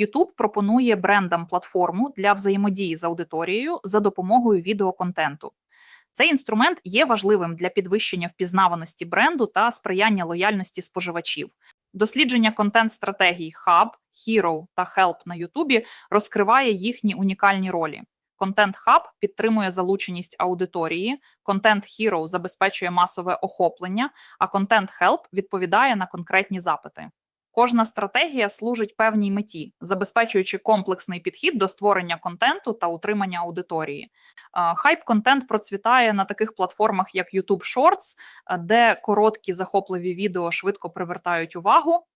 YouTube пропонує брендам платформу для взаємодії з аудиторією за допомогою відеоконтенту. Цей інструмент є важливим для підвищення впізнаваності бренду та сприяння лояльності споживачів. Дослідження контент-стратегій Hub, Hero та Help на YouTube розкриває їхні унікальні ролі. Content Hub підтримує залученість аудиторії, Content Hero забезпечує масове охоплення, а Content Help відповідає на конкретні запити. Кожна стратегія служить певній меті, забезпечуючи комплексний підхід до створення контенту та утримання аудиторії. Хайп-контент процвітає на таких платформах, як YouTube Shorts, де короткі захопливі відео швидко привертають увагу.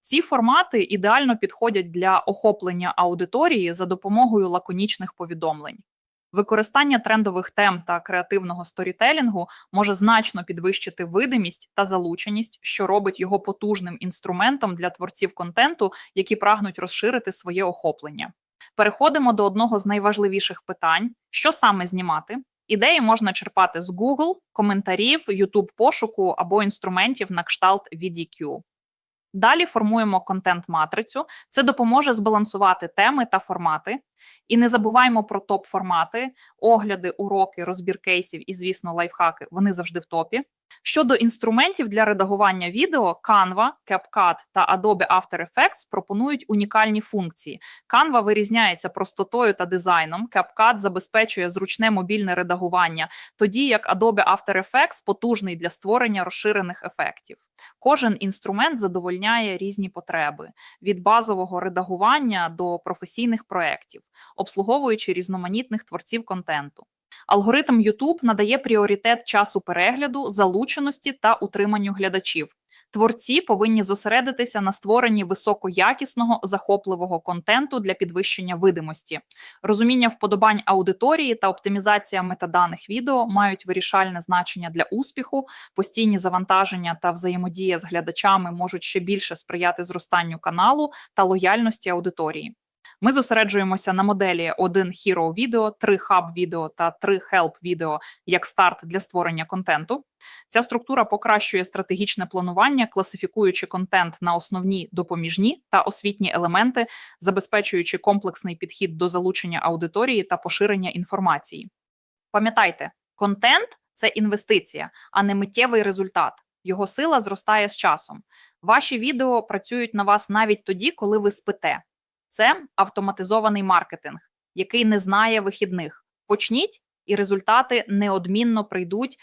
Ці формати ідеально підходять для охоплення аудиторії за допомогою лаконічних повідомлень. Використання трендових тем та креативного сторітелінгу може значно підвищити видимість та залученість, що робить його потужним інструментом для творців контенту, які прагнуть розширити своє охоплення. Переходимо до одного з найважливіших питань: що саме знімати. Ідеї можна черпати з Google, коментарів, YouTube пошуку або інструментів на кшталт VDQ. Далі формуємо контент-матрицю. Це допоможе збалансувати теми та формати. І не забуваємо про топ-формати, огляди, уроки, розбір кейсів і, звісно, лайфхаки. Вони завжди в топі. Щодо інструментів для редагування відео, Canva, CapCut та Adobe After Effects пропонують унікальні функції. Canva вирізняється простотою та дизайном. CapCut забезпечує зручне мобільне редагування, тоді як Adobe After Effects потужний для створення розширених ефектів. Кожен інструмент задовольняє різні потреби від базового редагування до професійних проєктів, обслуговуючи різноманітних творців контенту. Алгоритм YouTube надає пріоритет часу перегляду, залученості та утриманню глядачів. Творці повинні зосередитися на створенні високоякісного захопливого контенту для підвищення видимості. Розуміння вподобань аудиторії та оптимізація метаданих відео мають вирішальне значення для успіху. Постійні завантаження та взаємодія з глядачами можуть ще більше сприяти зростанню каналу та лояльності аудиторії. Ми зосереджуємося на моделі 1 Hero відео, 3 Hub відео та 3 Help відео як старт для створення контенту. Ця структура покращує стратегічне планування, класифікуючи контент на основні допоміжні та освітні елементи, забезпечуючи комплексний підхід до залучення аудиторії та поширення інформації. Пам'ятайте, контент це інвестиція, а не миттєвий результат. Його сила зростає з часом. Ваші відео працюють на вас навіть тоді, коли ви спите. Це автоматизований маркетинг, який не знає вихідних. Почніть, і результати неодмінно прийдуть